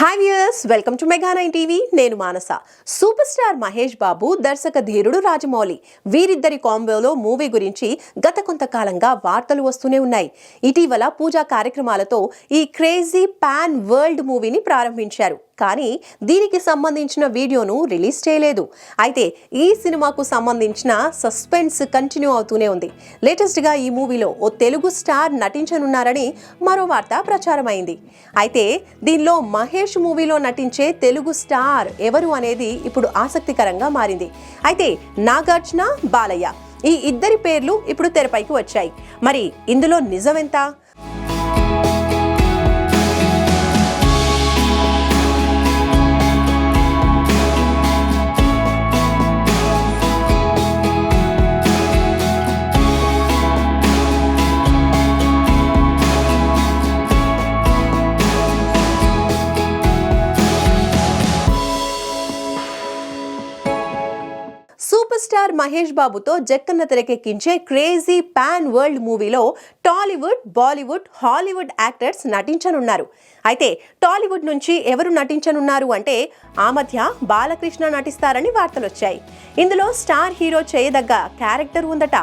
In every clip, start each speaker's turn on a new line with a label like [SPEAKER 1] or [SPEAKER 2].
[SPEAKER 1] Hi viewers welcome to Mega nine TV నేను Manasa. Super star Mahesh Babu దర్శక ధీరుడు రాజమౌళి. వీరిద్దరి కాంబోలో మూవీ గురించి గత కొంతకాలంగా వార్తలు వస్తూనే ఉన్నాయి. ఇటీవల పూజా కార్యక్రమాలతో ఈ క్రేజీ పాన్ వరల్డ్ మూవీని ప్రారంభించారు. కానీ దీనికి సంబంధించిన వీడియోను రిలీజ్ చేయలేదు. అయితే ఈ సినిమాకు సంబంధించిన సస్పెన్స్ కంటిన్యూ అవుతూనే ఉంది. లేటెస్ట్గా ఈ మూవీలో ఓ తెలుగు స్టార్ నటించనున్నారని మరో వార్త ప్రచారమైంది. అయితే దీనిలో మహేష్ మూవీలో నటించే తెలుగు స్టార్ ఎవరు అనేది ఇప్పుడు ఆసక్తికరంగా మారింది. అయితే నాగార్జున బాలయ్య ఈ ఇద్దరి పేర్లు ఇప్పుడు తెరపైకి వచ్చాయి. మరి ఇందులో నిజమెంత? స్టార్ మహేష్ బాబుతో జక్కన్న తెరకెక్కించే క్రేజీ పాన్ వరల్డ్ మూవీలో టాలీవుడ్ బాలీవుడ్ హాలీవుడ్ యాక్టర్స్ నటించనున్నారు. అయితే టాలీవుడ్ నుంచి ఎవరు నటించనున్నారు అంటే ఆ మధ్య బాలకృష్ణ నటిస్తారని వార్తలు వచ్చాయి ఇందులో స్టార్ హీరో చేయదగ్గ క్యారెక్టర్ ఉందట.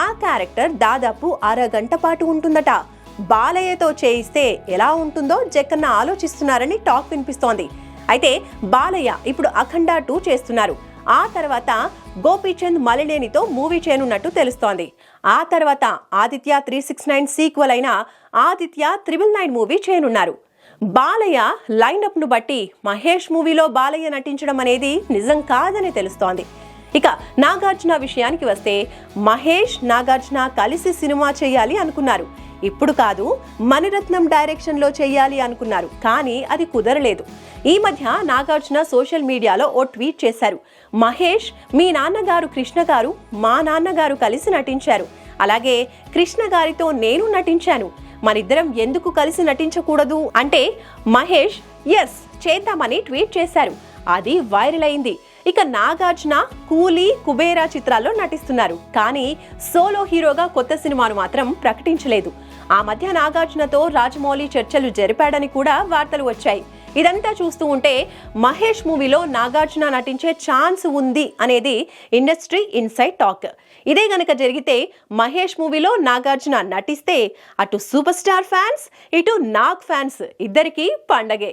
[SPEAKER 1] ఆ క్యారెక్టర్ దాదాపు అరగంట పాటు ఉంటుందట. బాలయ్యతో చేయిస్తే ఎలా ఉంటుందో జక్కన్న ఆలోచిస్తున్నారని టాక్ వినిపిస్తోంది. అయితే బాలయ్య ఇప్పుడు అఖండ టూ చేస్తున్నారు. ఆ తర్వాత గోపీచంద్ మలినేనితో మూవీ చేయనున్నట్టు తెలుస్తోంది. ఆ తర్వాత Aditya three six nine sequel అయిన ఆదిత్య త్రిబుల్ నైన్ మూవీ చేయనున్నారు. బాలయ్య లైనప్ను బట్టి మహేష్ మూవీలో బాలయ్య నటించడం అనేది నిజం కాదని తెలుస్తోంది. ఇక నాగార్జున విషయానికి వస్తే మహేష్ నాగార్జున కలిసి సినిమా చేయాలి అనుకున్నారు. ఇప్పుడు కాదు మణిరత్నం డైరెక్షన్లో చేయాలి అనుకున్నారు కానీ అది కుదరలేదు. ఈ మధ్య నాగార్జున సోషల్ మీడియాలో ఓ ట్వీట్ చేశారు. మహేష్ మీ నాన్నగారు కృష్ణ గారు మా నాన్నగారు కలిసి నటించారు. అలాగే కృష్ణ గారితో నేను నటించాను. మనిద్దరం ఎందుకు కలిసి నటించకూడదు? అంటే మహేష్ ఎస్ చేద్దామని ట్వీట్ చేశారు. అది వైరల్ అయింది. ఇక నాగార్జున కూలీ కుబేరా చిత్రాల్లో నటిస్తున్నారు. కానీ సోలో హీరోగా కొత్త సినిమాను మాత్రం ప్రకటించలేదు. ఆ మధ్య నాగార్జునతో రాజమౌళి చర్చలు జరిపాడని కూడా వార్తలు వచ్చాయి. ఇదంతా చూస్తూ ఉంటే మహేష్ మూవీలో నాగార్జున నటించే ఛాన్స్ ఉంది అనేది ఇండస్ట్రీ ఇన్సైడ్ టాక్. ఇదే గనక జరిగితే మహేష్ మూవీలో నాగార్జున నటిస్తే అటు సూపర్ స్టార్ ఫ్యాన్స్ ఇటు నాగ్ ఫ్యాన్స్ ఇద్దరికీ పండగే.